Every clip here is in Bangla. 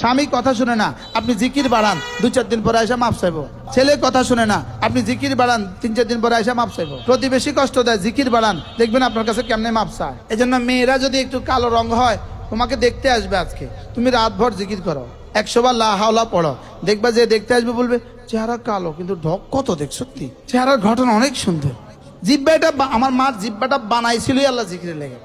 স্বামী কথা শুনে না, আপনি জিকির বাড়ান, দু চার দিন পরে এসে মাপ চাইব। ছেলে কথা শুনে না, আপনি জিকির বাড়ান, তিন চার দিন পরে এসে মাপ চাইব। প্রতিবেশী কষ্ট দেয়, জিকির বাড়ান, দেখবেন আপনার কাছে কেমনে মাপ চায়। এই জন্য মেয়েরা যদি একটু কালো রং হয়, তোমাকে দেখতে আসবে আজকে। তুমি রাতভর জিকির করো। একশো বার লা হাওলা পড়ো। দেখবা যে দেখতে আসবে বলবে, চেহারা কালো, কিন্তু ঢক কত দেখ, সত্যি? চেহারার ঘটনা অনেক সুন্দর। জিব্বাটা আমার মার জিব্বাটা বানাইছিলই আল্লাহ জিকিরে লেগে।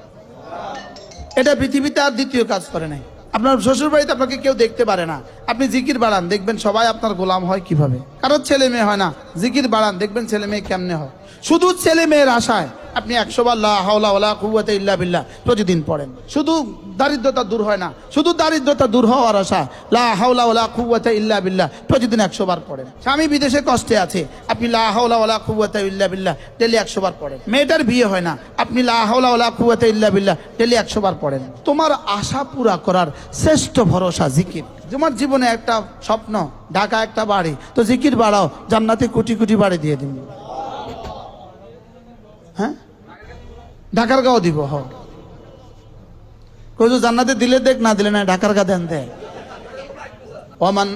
এটা পৃথিবীতে আর দ্বিতীয় কাজ করে নাই। আপনার শ্বশুর বাড়িতে আপনাকে কেউ দেখতে পারে না। আপনি জিকির বাড়ান, দেখবেন সবাই আপনার গোলাম হয় কীভাবে? কারোর ছেলে মেয়ে হয় না। জিকির বাড়ান, দেখবেন ছেলে মেয়ে কেমনে হয়। শুধু ছেলে মেয়ের আশায় আপনি একশো ওয়ালা কুওয়াতা ইল্লা বিল্লাহ প্রতিদিন পড়েন। শুধু দারিদ্রতা দূর হয় না, শুধু দারিদ্রতা দূর হওয়ার আশা লা হাওলা কুওয়াতা ইল্লা বিল্লাহ প্রতিদিন একশো বার পড়েন। স্বামী বিদেশে কষ্টে আছে আপনি একশো বার পড়েন। মেয়েটার বিয়ে হয় না। আপনি ডেলি একশো বার পড়েন। তোমার আশা পুরা করার শ্রেষ্ঠ ভরসা জিকির। তোমার জীবনে একটা স্বপ্ন, ঢাকা একটা বাড়ি, তো জিকির বাড়াও, জান্নাতে কোটি কোটি বাড়ি দিয়ে দিন। হ্যাঁ? ঢাকার গাও দিব, হ। কইছো জান্নাতে দিলে দেখ, না দিলে না, ঢাকার গা দেন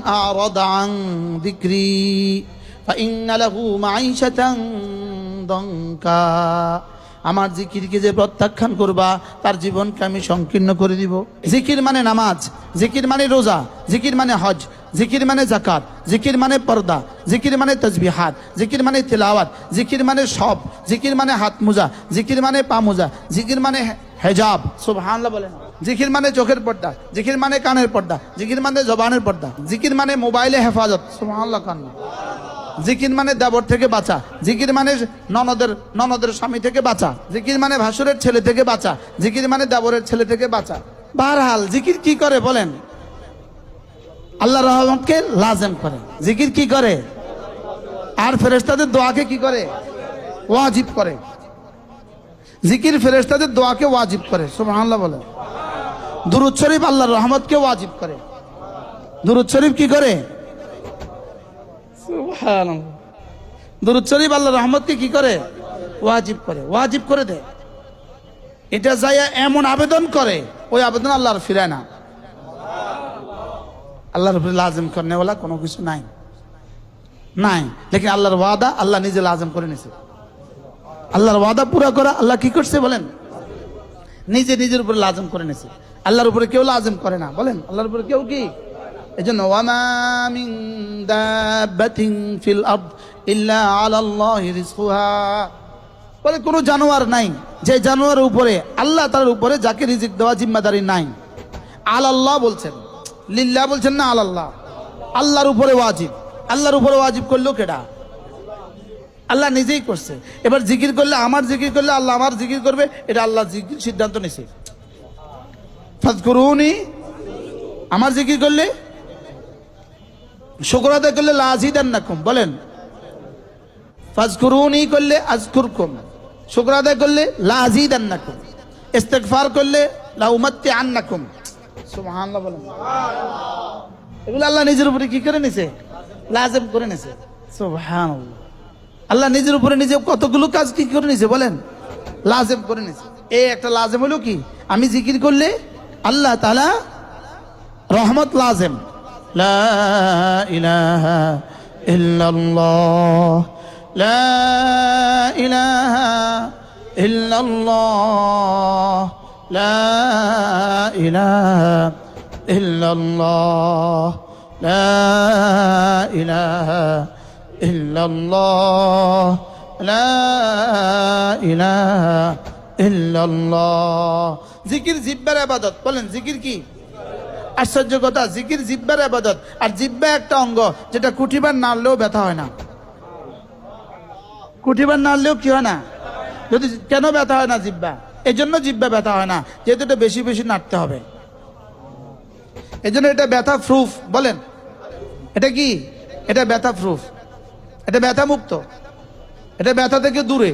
আরাদ আন যিকরি আমার জিকিরকে যে প্রত্যাখ্যান করবা তার জীবনকে আমি সংকীর্ণ করে দিব জিকির মানে নামাজ জিকির মানে রোজা জিকির মানে হজ জিকির মানে জাকাত জিকির মানে পর্দা জিকির মানে তসবিহাত জিকির মানে তেলাওয়াত জিকির মানে সব জিকির মানে হাত মোজা জিকির মানে পা মোজা জিকির মানে হেজাব সুবহানাল্লাহ বলেন জিকির মানে চোখের পর্দা জিকির মানে কানের পর্দা জিকির মানে জবানের পর্দা জিকির মানে মোবাইলে হেফাজত সুবহানাল্লাহ কান জিকির মানে দেবর থেকে বাঁচা। জিকির মানে ননদের ননদের স্বামী থেকে বাঁচা। জিকির মানে ভাসুরের ছেলে থেকে বাঁচা। জিকির মানে দেবরের ছেলে থেকে বাঁচা। বারহাল, জিকির কি করে বলেন? আল্লাহ রহমতকে লাজেম করে। জিকির কি করে? আর ফেরেশতাদের দোয়াকে কি করে? ওয়াজিব করে। জিকির ফেরেশতাদের দোয়াকে ওয়াজিব করে। সুবহানাল্লাহ বলে দুরুদ শরীফ আল্লাহর রহমতকে ওয়াজিব করে। দুরুদ শরীফ কি করে। দুরুদ শরীফ আল্লাহর রহমতকে কি করে? ওয়াজিব করে ওয়াজিব করে দেয়। এটা যাইয়া এমন আবেদন করে, ওই আবেদন আল্লাহর ফিরায় না। আল্লাহর উপরে লাজম করনেওয়ালা কোনো কিছু নাই। নাই, লেকিন আল্লাহর ওয়াদা আল্লাহ নিজে লাজম করে নিছে। আল্লাহর ওয়াদা পুরা করা আল্লাহ কি করছে বলেন? নিজে নিজের উপরে লাজম করে নিছে। আল্লাহর উপরে কেউ লাজম করে না। বলেন, আল্লাহর উপরে কেউ কি? এই জন্য ওয়ামা মিন ফিল আরদ ইল্লা আলাল্লাহি রিজকুহা। বলে, কোনো জানোয়ার নাই, যে জানোয়ারের উপরে, আল্লাহ তার উপরে যাকে রিজিক দেওয়া জিম্মাদারি নাই। আলাল্লাহ বলছেন। লিল্লাহ বলছেন না আলাল্লাহ। আল্লাহর উপরে ওয়াজিব। আল্লাহর উপরে ওয়াজিব করল কেডা? আল্লাহ নিজেই করছে। এবার জিকির করলে আমার জিকির করলে আল্লাহ আমার জিকির করবে, এটা আল্লাহ জিকির সিদ্ধান্ত নিছে। ফাজকুরুনি, আমার জিকির করলে শুকর আদায় করলে লাজিদান নাকুম বলেন। ফাজকুরুনি করলে আজকুরকুম শুকর আদায় করলে লাজিদান নাকুম ইস্তেগফার করলে লাউমাত্তি আন্নাকুম সুবহানাল্লাহ বলেন। এগুলো আল্লাহ নিজের উপরে কি করে নিছে? লাজেম করে নিছে। সুবহানাল্লাহ। আল্লাহ নিজের উপরে নিজে কতগুলো কাজ কি করে নিছে বলেন? লাজেম করে নিছে। এই একটা লাজেম হলো কি? আমি জিকির করলে আল্লাহ তাআলা রহমত লাজেম। লা ইলাহা ইল্লাল্লাহ লা ইলাহা ইল্লাল্লাহ লা ইলাহা ইল্লাল্লাহ লা ইলাহা ইল্লাল্লাহ লা ইলাহা ইল্লাল্লাহ জিকির জিব্বার ইবাদত বলেন জিকির কি আশ্চর্য কথা জিকির, জিব্বার আবাদত। আর জিব্বা একটা অঙ্গ, যেটা কুঠিবার নাড়লেও ব্যথা হয় না। কুঠিবার নাড়লেও কি হয় না? যদি কেন ব্যথা হয় না জিব্বা? এই জন্য জিব্বা ব্যথা হয় না, যেহেতু এটা বেশি বেশি নাড়তে হবে। এই জন্য এটা ব্যথা প্রুফ বলেন। এটা কি? এটা ব্যথা প্রুফ এটা ব্যথা মুক্ত। এটা ব্যথা থেকে দূরে।